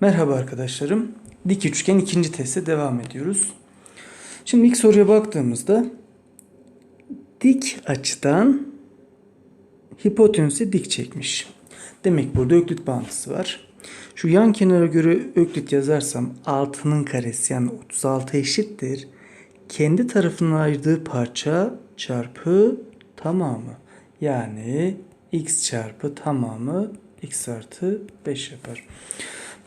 Merhaba arkadaşlarım. Dik üçgen ikinci teste devam ediyoruz. Şimdi ilk soruya baktığımızda dik açıdan hipotenüse dik çekmiş. Demek burada öklit bağıntısı var. Şu yan kenara göre öklit yazarsam 6'nın karesi yani 36 eşittir. Kendi tarafından ayırdığı parça çarpı tamamı. Yani x çarpı tamamı x artı 5 yapar.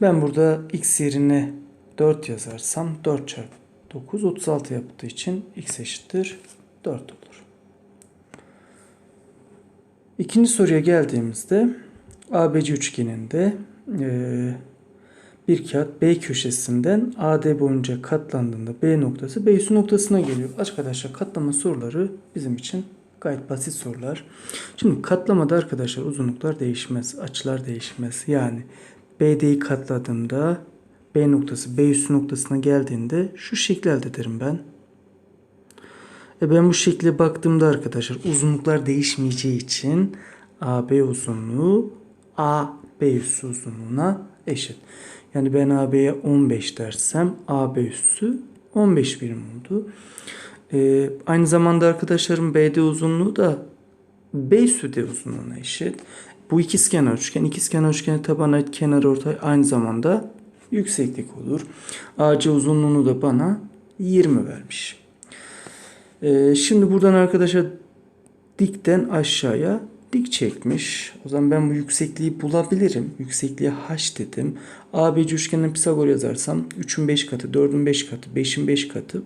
Ben burada x yerine 4 yazarsam 4 çarpı 9 36 yaptığı için x eşittir 4 olur. İkinci soruya geldiğimizde ABC üçgeninde eee, bir kağıt B köşesinden AD boyunca katlandığında B noktası B üssü noktasına geliyor. Arkadaşlar katlama soruları bizim için gayet basit sorular. Şimdi katlamada arkadaşlar uzunluklar değişmez, açılar değişmez. Yani BD'yi katladığımda B noktası B üssü noktasına geldiğinde şu şekli elde ederim ben. E ben bu şekle baktığımda arkadaşlar uzunluklar değişmeyeceği için AB uzunluğu AB üssü uzunluğuna eşit. Yani ben AB'ye 15 dersem AB üssü 15 birim oldu. E, aynı zamanda arkadaşlarım BD uzunluğu da B üssü de uzunluğuna eşit. Bu ikizkenar üçgen, ikizkenar üçgene taban ait kenar ortay aynı zamanda yükseklik olur. AC uzunluğunu da bana 20 vermiş. Ee, şimdi buradan arkadaşlar dikten aşağıya dik çekmiş. O zaman ben bu yüksekliği bulabilirim. Yüksekliğe h dedim. ABC üçgenin Pisagor yazarsam 3'ün 5 katı, 4'ün 5 katı, 5'in 5 katı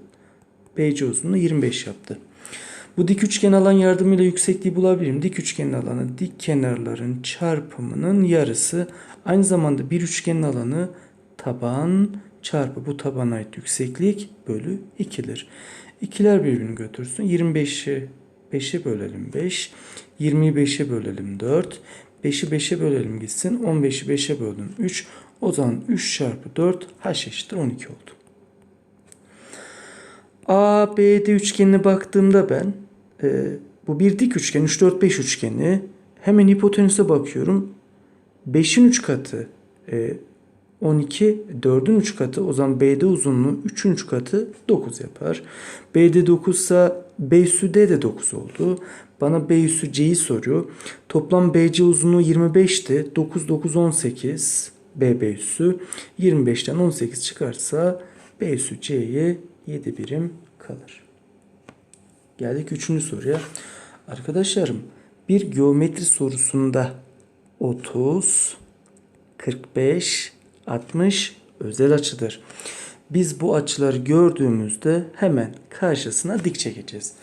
BC uzunluğu 25 yaptı. Bu dik üçgen alan yardımıyla yüksekliği bulabilirim. Dik üçgenin alanı dik kenarların çarpımının yarısı. Aynı zamanda bir üçgenin alanı taban çarpı bu tabana ait yükseklik bölü 2'dir. İkiler birbirini götürsün. 25'i 5'e bölelim 5. 20'yi 5'e bölelim 4. 5'i 5'e bölelim gitsin. 15'i 5'e böldüm 3. O zaman 3 çarpı 4 h eşittir 12 oldu. ABD üçgenine baktığımda ben e, bu bir dik üçgen 3 4 5 üçgeni hemen hipotenüse bakıyorum. 5'in 3 katı e, 12 4'ün 3 katı o zaman BD uzunluğu 3'ün 3 katı 9 yapar. BD 9 ise B üssü D de 9 oldu. Bana B üssü C'yi soruyor. Toplam BC uzunluğu 25'ti. 9 9 18 BB üssü 25'ten 18 çıkarsa B üssü C'ye 7 birim kalır. Geldik 3. soruya. Arkadaşlarım bir geometri sorusunda 30 45 60 özel açıdır. Biz bu açıları gördüğümüzde hemen karşısına dik çekeceğiz.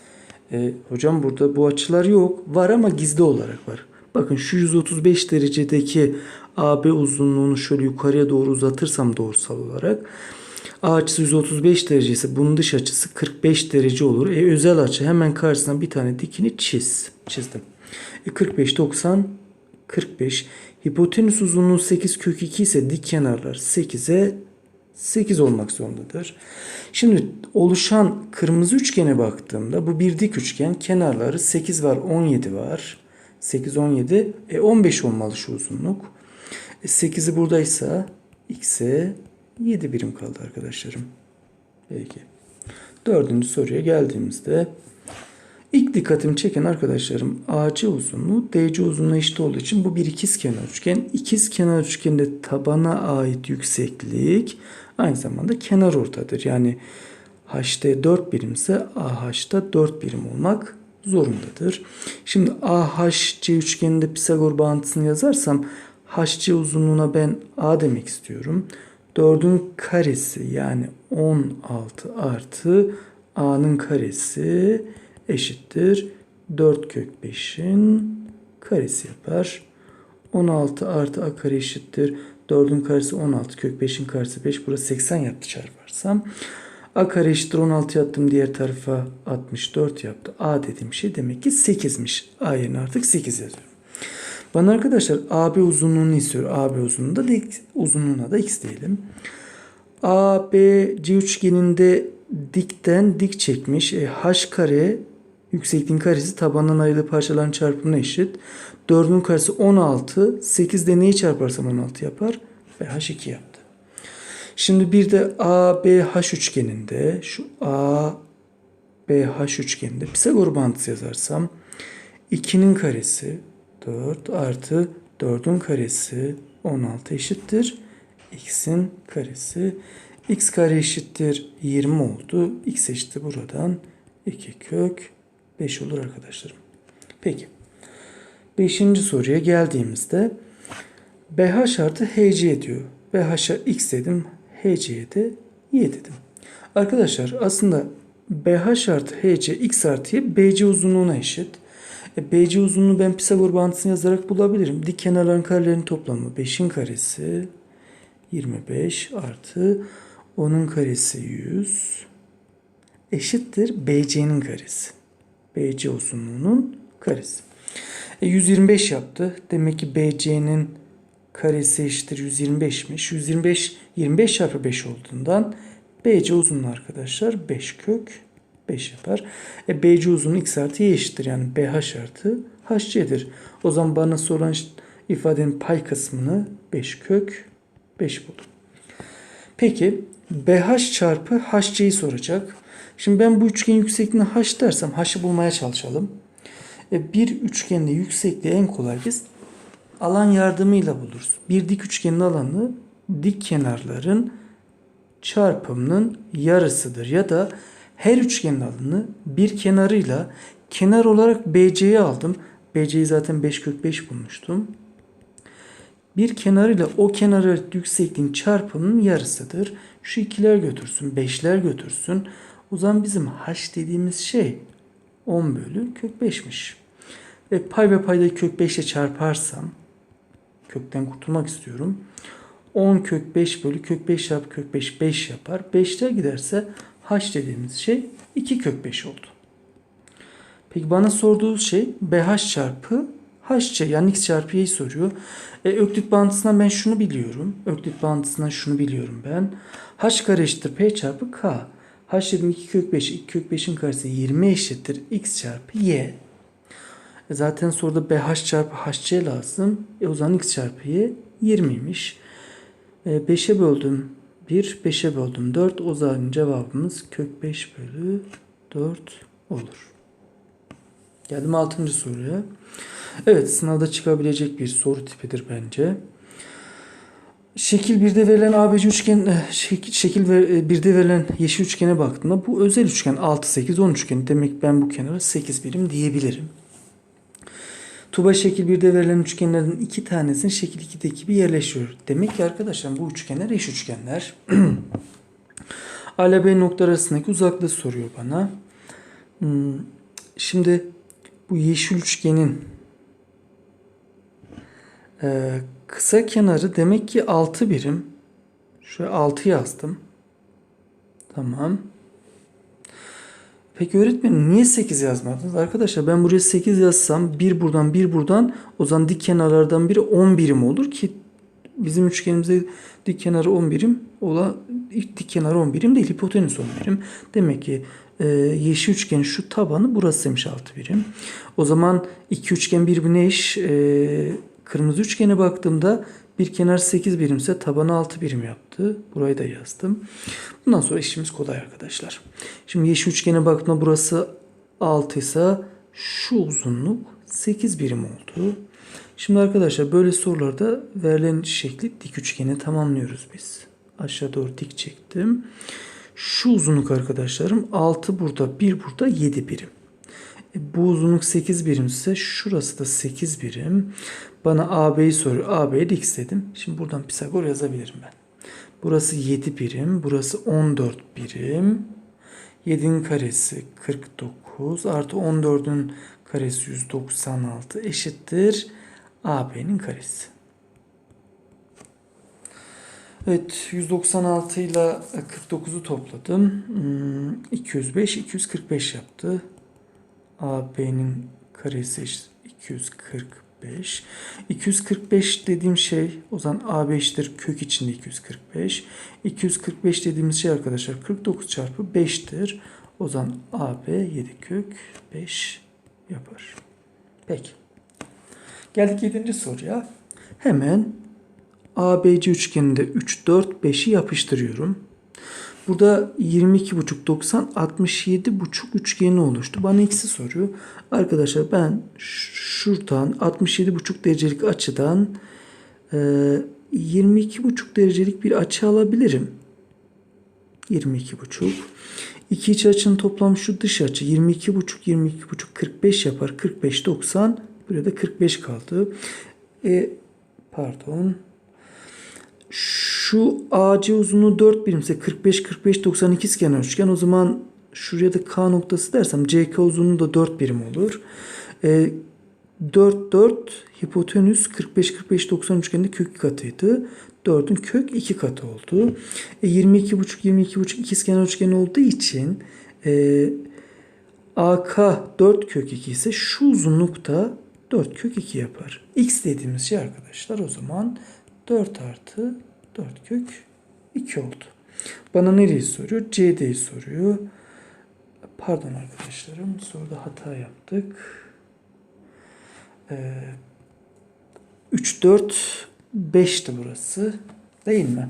E, hocam burada bu açılar yok. Var ama gizli olarak var. Bakın şu 135 derecedeki AB uzunluğunu şöyle yukarıya doğru uzatırsam doğrusal olarak A açısı 135 derece ise bunun dış açısı 45 derece olur. E, özel açı hemen karşısına bir tane dikini çiz. Çizdim. E, 45 90 45 hipotenüs uzunluğu 8 kök 2 ise dik kenarlar 8'e 8 olmak zorundadır. Şimdi oluşan kırmızı üçgene baktığımda bu bir dik üçgen kenarları 8 var 17 var. 8 17 e 15 olmalı şu uzunluk. E 8'i buradaysa x'e 7 birim kaldı arkadaşlarım. Peki. Dördüncü soruya geldiğimizde ilk dikkatimi çeken arkadaşlarım AC uzunluğu DC uzunluğuna eşit olduğu için bu bir ikizkenar üçgen. İkizkenar üçgende tabana ait yükseklik aynı zamanda kenar ortadır. Yani HT 4 birimse AH'da 4 birim olmak zorundadır. Şimdi AHC üçgeninde Pisagor bağıntısını yazarsam HC uzunluğuna ben A demek istiyorum. 4'ün karesi yani 16 artı A'nın karesi eşittir. 4 kök 5'in karesi yapar. 16 artı A kare eşittir. 4'ün karesi 16 kök 5'in karesi 5. Burası 80 yaptı çarparsam. A kare eşittir 16 yaptım diğer tarafa 64 yaptı. A dediğim şey demek ki 8'miş. A yerine artık 8 yazıyorum. Bana arkadaşlar AB uzunluğunu istiyor. AB uzunluğunda da uzunluğuna da x diyelim. ABC üçgeninde dikten dik çekmiş. E, h kare yüksekliğin karesi tabandan ayrılı parçaların çarpımına eşit. 4'ün karesi 16. 8 de neyi çarparsam 16 yapar. Ve h2 yaptı. Şimdi bir de ABH üçgeninde şu ABH üçgeninde Pisagor bağıntısı yazarsam 2'nin karesi 4 artı 4'ün karesi 16 eşittir. X'in karesi. X kare eşittir 20 oldu. X eşittir buradan 2 kök 5 olur arkadaşlarım. Peki. Beşinci soruya geldiğimizde BH artı HC diyor. BH'a X dedim. HC'ye de Y dedim. Arkadaşlar aslında BH artı HC X artı Y BC uzunluğuna eşit. E, BC uzunluğu ben Pisagor bağıntısını yazarak bulabilirim. Dik kenarların karelerinin toplamı 5'in karesi 25 artı 10'un karesi 100 eşittir BC'nin karesi. BC uzunluğunun karesi. E, 125 yaptı. Demek ki BC'nin karesi eşittir 125'miş. 125 25 çarpı 5 olduğundan BC uzunluğu arkadaşlar 5 kök 5 yapar. E, BC uzunluğu x artı y eşittir. Yani BH artı HC'dir. O zaman bana sorulan ifadenin pay kısmını 5 kök 5 buldum. Peki BH çarpı HC'yi soracak. Şimdi ben bu üçgenin yüksekliğini H dersem H'ı bulmaya çalışalım. E, bir üçgende yüksekliği en kolay biz alan yardımıyla buluruz. Bir dik üçgenin alanı dik kenarların çarpımının yarısıdır. Ya da her üçgenin alanı bir kenarıyla kenar olarak BC'yi aldım. BC'yi zaten 5 kök 5 bulmuştum. Bir kenarıyla o kenarı yüksekliğin çarpımının yarısıdır. Şu ikiler götürsün, beşler götürsün. O zaman bizim h dediğimiz şey 10 bölü kök 5'miş. Ve pay ve paydayı kök 5 ile çarparsam kökten kurtulmak istiyorum. 10 kök 5 bölü kök 5 çarpı kök 5 5 yapar. 5'ler giderse h dediğimiz şey 2 kök 5 oldu. Peki bana sorduğu şey BH çarpı HC yani x çarpı y'yi soruyor. E, Öklit bağıntısından ben şunu biliyorum. Öklit bağıntısından şunu biliyorum ben. H kare eşittir P çarpı K. H dedim 2 kök 5. 2 kök 5'in karesi 20 eşittir x çarpı y. E, zaten soruda BH çarpı HC lazım. E, o zaman x çarpı y 20'ymiş. E, 5'e böldüm 1, 5'e böldüm 4. O zaman cevabımız kök 5 bölü 4 olur. Geldim 6. soruya. Evet sınavda çıkabilecek bir soru tipidir bence. Şekil 1'de verilen ABC üçgen eh, şekil, şekil 1'de verilen yeşil üçgene baktığımda bu özel üçgen 6 8 10 üçgeni demek ben bu kenara 8 birim diyebilirim. Tuba şekil 1'de verilen üçgenlerin iki tanesinin şekil 2'deki gibi yerleşiyor. Demek ki arkadaşlar bu üçgenler eş üçgenler. A ile B nokta arasındaki uzaklığı soruyor bana. Hmm, Şimdi bu yeşil üçgenin ee, kısa kenarı demek ki 6 birim. Şöyle 6 yazdım. Tamam. Peki öğretmenim niye 8 yazmadınız? Arkadaşlar ben buraya 8 yazsam bir buradan bir buradan o zaman dik kenarlardan biri 10 birim olur ki bizim üçgenimizde dik kenarı 10 birim ola dik kenarı 10 birim değil hipotenüs 10 birim. Demek ki e, yeşil üçgenin şu tabanı burasıymış 6 birim. O zaman iki üçgen birbirine eş e, Kırmızı üçgene baktığımda bir kenar 8 birimse tabanı 6 birim yaptı. Burayı da yazdım. Bundan sonra işimiz kolay arkadaşlar. Şimdi yeşil üçgene baktığımda burası 6 ise şu uzunluk 8 birim oldu. Şimdi arkadaşlar böyle sorularda verilen şekli dik üçgeni tamamlıyoruz biz. Aşağı doğru dik çektim. Şu uzunluk arkadaşlarım 6 burada 1 burada 7 birim. E, bu uzunluk 8 birimse şurası da 8 birim. Bana AB'yi soruyor. AB'ye de x dedim. Şimdi buradan Pisagor yazabilirim ben. Burası 7 birim. Burası 14 birim. 7'nin karesi 49 artı 14'ün karesi 196 eşittir AB'nin karesi. Evet 196 ile 49'u topladım. 205 hmm, 245 yaptı. AB'nin karesi eşit 245. 245 dediğim şey o zaman AB eşittir kök içinde 245. 245 dediğimiz şey arkadaşlar 49 çarpı 5'tir. O zaman AB 7 kök 5 yapar. Peki. Geldik 7. soruya. Hemen ABC üçgeninde 3, 4, 5'i yapıştırıyorum. Burada 22,5, 90, 67,5 üçgeni oluştu. Bana x'i soruyor. Arkadaşlar ben şuradan 67,5 derecelik açıdan e, 22,5 derecelik bir açı alabilirim. 22,5. İki iç açının toplamı şu dış açı 22,5 22,5 45 yapar. 45 90. Buraya da 45 kaldı. E, pardon. Şu AC uzunluğu 4 birimse 45 45 90 ikizkenar üçgen. O zaman şuraya da K noktası dersem CK uzunluğu da 4 birim olur. E, 4 4 hipotenüs 45 45 90 üçgeninde kök 2 katıydı. 4'ün kök 2 katı oldu. E, 22,5 22,5 ikizkenar üçgen olduğu için e, AK 4 kök 2 ise şu uzunluk da 4 kök 2 yapar. X dediğimiz şey arkadaşlar o zaman 4 artı 4 kök 2 oldu. Bana nereyi soruyor? CD'yi soruyor. Pardon arkadaşlarım soruda hata yaptık. Ee, 3, 4, 5'ti burası. Değil mi?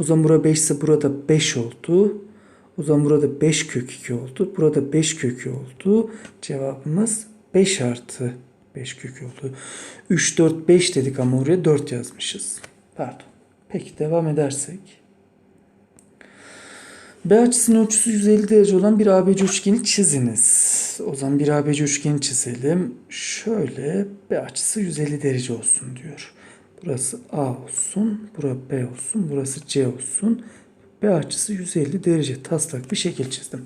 O zaman burada 5 ise burada 5 oldu. O zaman burada 5 kök 2 oldu. Burada 5 kökü oldu. Cevabımız 5 artı 5 kökü oldu. 3, 4, 5 dedik ama oraya 4 yazmışız. Pardon. Peki devam edersek. B açısının ölçüsü 150 derece olan bir ABC üçgeni çiziniz. O zaman bir ABC üçgeni çizelim. Şöyle B açısı 150 derece olsun diyor. Burası A olsun, burası B olsun, burası C olsun. B açısı 150 derece taslak bir şekil çizdim.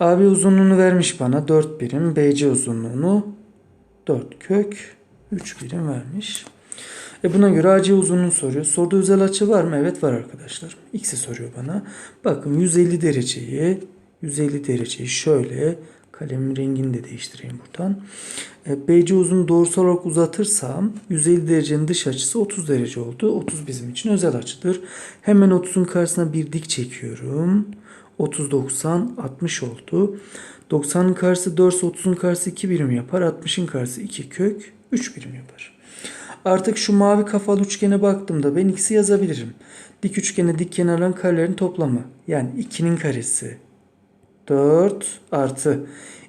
AB uzunluğunu vermiş bana 4 birim. BC uzunluğunu 4 kök 3 birim vermiş. E buna göre AC uzunluğunu soruyor. Soruda özel açı var mı? Evet var arkadaşlar. X'i soruyor bana. Bakın 150 dereceyi 150 dereceyi şöyle kalemin rengini de değiştireyim buradan. E, BC uzunluğunu doğrusal olarak uzatırsam 150 derecenin dış açısı 30 derece oldu. 30 bizim için özel açıdır. Hemen 30'un karşısına bir dik çekiyorum. 30 90 60 oldu. 90'ın karşısı 4 ise 30'un karşısı 2 birim yapar. 60'ın karşısı 2 kök 3 birim yapar. Artık şu mavi kafalı üçgene baktığımda ben x'i yazabilirim. Dik üçgene dik kenarların karelerin toplamı. Yani 2'nin karesi 4 artı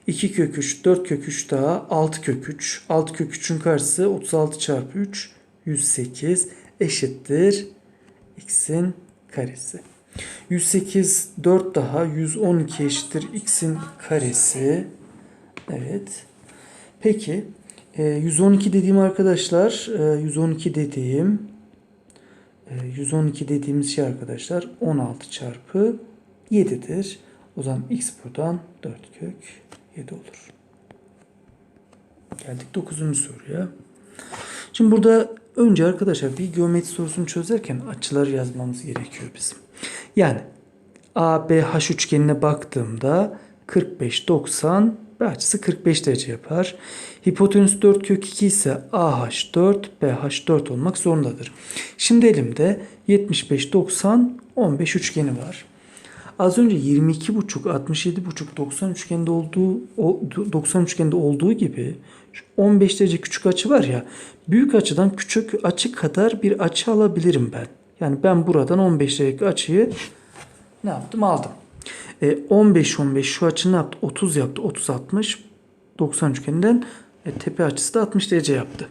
2 kök 3 4 kök 3 daha 6 kök 3. 6 kök 3'ün karşısı 36 çarpı 3 108 eşittir x'in karesi. 108 4 daha 112 eşittir x'in karesi. Evet. Peki e, 112 dediğim arkadaşlar e, 112 dediğim e, 112 dediğimiz şey arkadaşlar 16 çarpı 7'dir. O zaman x buradan 4 kök 7 olur. Geldik 9. soruya. Şimdi burada önce arkadaşlar bir geometri sorusunu çözerken açıları yazmamız gerekiyor bizim. Yani ABH üçgenine baktığımda 45 90 B açısı 45 derece yapar. Hipotenüs 4 kök 2 ise AH 4 BH 4 olmak zorundadır. Şimdi elimde 75 90 15 üçgeni var. Az önce 22,5, 67,5, 90 üçgende olduğu o 90 üçgende olduğu gibi şu 15 derece küçük açı var ya büyük açıdan küçük açı kadar bir açı alabilirim ben. Yani ben buradan 15 derecelik açıyı ne yaptım? Aldım. E, 15 15 şu açı ne yaptı? 30 yaptı. 30 60 90 üçgeninden e, tepe açısı da 60 derece yaptı.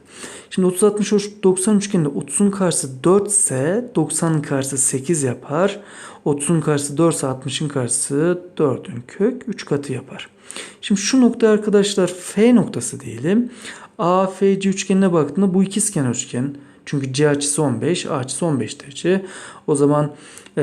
Şimdi 30 60 90 üçgeninde 30'un karşısı 4 ise 90'ın karşısı 8 yapar. 30'un karşısı 4 ise 60'ın karşısı 4'ün kök 3 katı yapar. Şimdi şu nokta arkadaşlar F noktası diyelim. AFC üçgenine baktığında bu ikizkenar üçgen. Çünkü C açısı 15, A açısı 15 derece. O zaman e,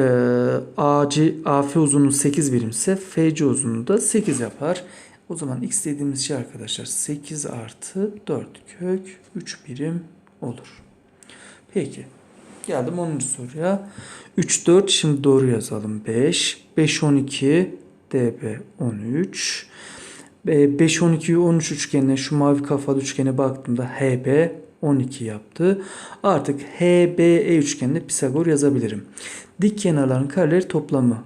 AC, AF uzunluğu 8 birimse FC uzunluğu da 8 yapar. O zaman x dediğimiz şey arkadaşlar 8 artı 4 kök 3 birim olur. Peki. Geldim 10. soruya. 3 4 şimdi doğru yazalım. 5 5 12 DB 13 5 12 13 üçgenine şu mavi kafalı üçgene baktığımda HB 12 yaptı. Artık HBE üçgeninde Pisagor yazabilirim. Dik kenarların kareleri toplamı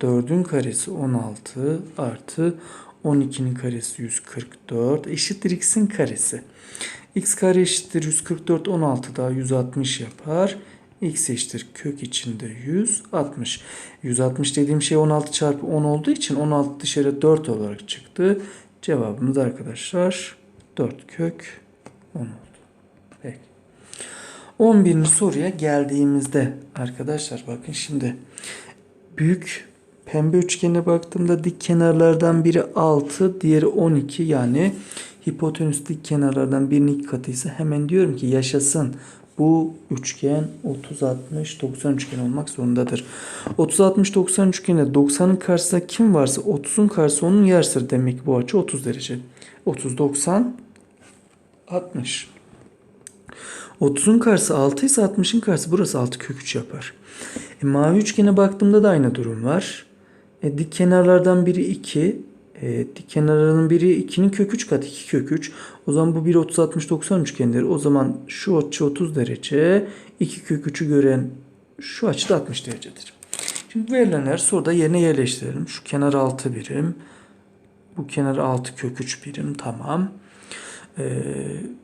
4'ün karesi 16 artı 12'nin karesi 144 eşittir x'in karesi. x kare eşittir 144 16 daha 160 yapar. x eşittir kök içinde 160. 160 dediğim şey 16 çarpı 10 olduğu için 16 dışarı 4 olarak çıktı. Cevabımız arkadaşlar 4 kök 10 oldu. Peki. 11. soruya geldiğimizde arkadaşlar bakın şimdi büyük pembe üçgene baktığımda dik kenarlardan biri 6, diğeri 12 yani hipotenüs dik kenarlardan birinin iki katıysa hemen diyorum ki yaşasın. Bu üçgen 30 60 90 üçgen olmak zorundadır. 30 60 90 üçgende 90'ın karşısında kim varsa 30'un karşısı onun yarısıdır demek ki bu açı 30 derece. 30 90 60. 30'un karşısı 6 ise 60'ın karşısı burası 6 kök 3 yapar. E, mavi üçgene baktığımda da aynı durum var. E, dik kenarlardan biri 2. E, dik kenarlarının biri 2'nin kök 3 katı 2 kök 3. O zaman bu bir 30 60 90 üçgendir. O zaman şu açı 30 derece. 2 kök 3'ü gören şu açı da 60 derecedir. Şimdi verilenler soruda yerine yerleştirelim. Şu kenar 6 birim. Bu kenar 6 kök 3 birim. Tamam. E,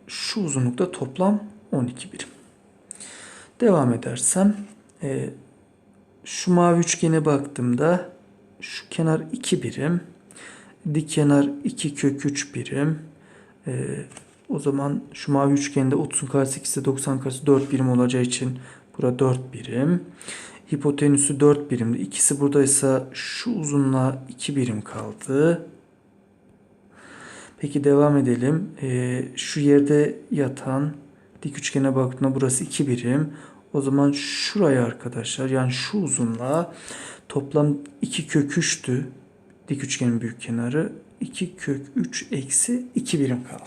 şu uzunlukta toplam 12 birim. Devam edersem e, şu mavi üçgene baktığımda şu kenar 2 birim. Dik kenar 2 kök 3 birim. E, o zaman şu mavi üçgende 30'un karşısı 2 ise 90 karşısı 4 birim olacağı için bura 4 birim. Hipotenüsü 4 birimdi. İkisi buradaysa şu uzunluğa 2 birim kaldı. Peki devam edelim. E, şu yerde yatan dik üçgene baktığımda burası 2 birim. O zaman şuraya arkadaşlar yani şu uzunluğa toplam 2 kök 3'tü. Dik üçgenin büyük kenarı 2 kök 3 eksi 2 birim kaldı.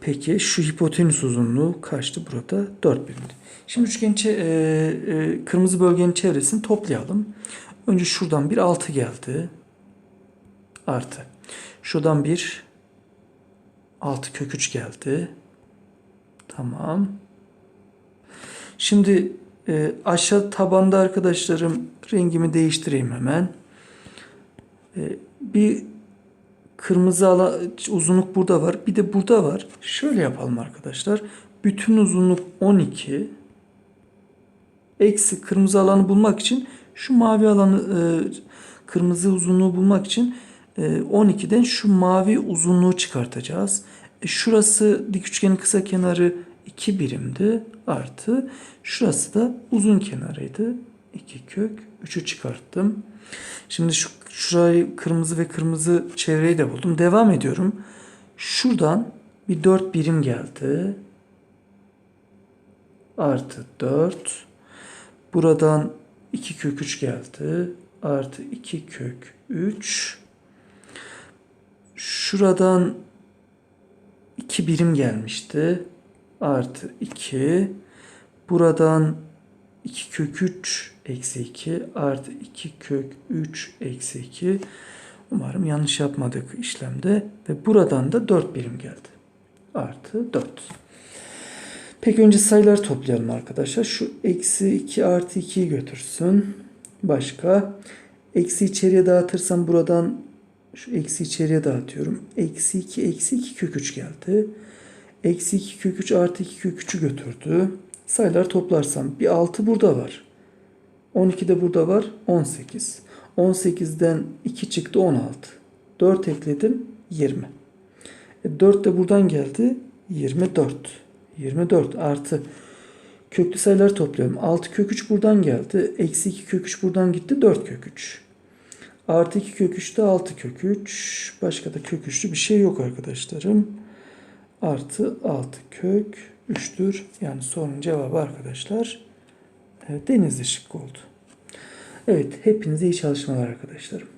Peki şu hipotenüs uzunluğu kaçtı burada? 4 birimdi. Şimdi üçgenin çe- e, e, kırmızı bölgenin çevresini toplayalım. Önce şuradan bir 6 geldi. Artı. Şuradan bir 6 kök 3 geldi. Tamam. Şimdi e, aşağı tabanda arkadaşlarım rengimi değiştireyim hemen. E, bir kırmızı ala, uzunluk burada var. Bir de burada var. Şöyle yapalım arkadaşlar. Bütün uzunluk 12. Eksi kırmızı alanı bulmak için şu mavi alanı e, kırmızı uzunluğu bulmak için e, 12'den şu mavi uzunluğu çıkartacağız. Şurası dik üçgenin kısa kenarı 2 birimdi. Artı şurası da uzun kenarıydı. 2 kök 3'ü çıkarttım. Şimdi şu şurayı kırmızı ve kırmızı çevreyi de buldum. Devam ediyorum. Şuradan bir 4 birim geldi. Artı 4. Buradan 2 kök 3 geldi. Artı 2 kök 3. Şuradan 2 birim gelmişti. Artı 2. Buradan 2 kök 3 eksi 2 artı 2 kök 3 eksi 2. Umarım yanlış yapmadık işlemde. Ve buradan da 4 birim geldi. Artı 4. Peki önce sayıları toplayalım arkadaşlar. Şu eksi 2 artı 2'yi götürsün. Başka. Eksi içeriye dağıtırsam buradan şu eksi içeriye dağıtıyorum. Eksi 2 eksi 2 kök 3 geldi. Eksi 2 kök 3 artı 2 kök 3'ü götürdü. Sayılar toplarsam bir 6 burada var. 12 de burada var. 18. 18'den 2 çıktı 16. 4 ekledim 20. E 4 de buradan geldi 24. 24 artı köklü sayıları topluyorum. 6 kök 3 buradan geldi. Eksi 2 kök 3 buradan gitti. 4 kök 3. Artı 2 kök 3 de 6 kök 3. Başka da kök 3'lü bir şey yok arkadaşlarım. Artı 6 kök 3'tür. Yani sorunun cevabı arkadaşlar e, denizli şıkkı oldu. Evet hepinize iyi çalışmalar arkadaşlarım.